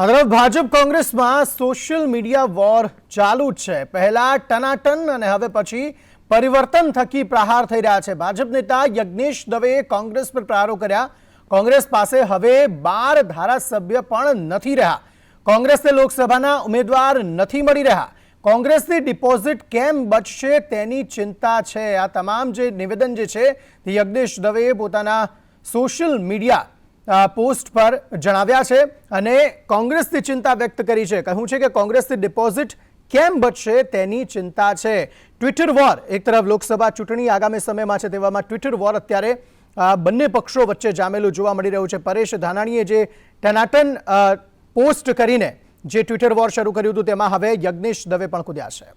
આ તરફ ભાજપ કોંગ્રેસમાં સોશિયલ મીડિયા વોર ચાલુ જ છે. પહેલા ટનાટન અને હવે પછી પરિવર્તન થકી પ્રહાર થઈ રહ્યા છે. ભાજપ નેતા યજ્ઞેશ દવેએ કોંગ્રેસ પર પ્રહારો કર્યા. કોંગ્રેસ પાસે હવે બાર ધારાસભ્ય પણ નથી રહ્યા. કોંગ્રેસને લોકસભાના ઉમેદવાર નથી મળી રહ્યા. કોંગ્રેસની ડિપોઝિટ કેમ બચશે તેની ચિંતા છે. આ તમામ જે નિવેદન જે છે તે યજ્ઞેશ દવેએ પોતાના સોશિયલ મીડિયા પોસ્ટ પર જણાવ્યા છે અને કોંગ્રેસની ચિંતા વ્યક્ત કરી છે. કહ્યું છે કે કોંગ્રેસની ડિપોઝિટ કેમ બચશે તેની ચિંતા છે. ટ્વિટર વોર એક તરફ લોકસભા ચૂંટણી આગામી સમયમાં છે તેવામાં ટ્વિટર વોર અત્યારે બંને પક્ષો વચ્ચે જામેલું જોવા મળી રહ્યું છે. પરેશ ધાનાણીએ જે ટનાટન પોસ્ટ કરીને જે ટ્વિટર વોર શરૂ કર્યું હતું તેમાં હવે યજ્ઞેશ દવે પણ કૂદ્યા છે.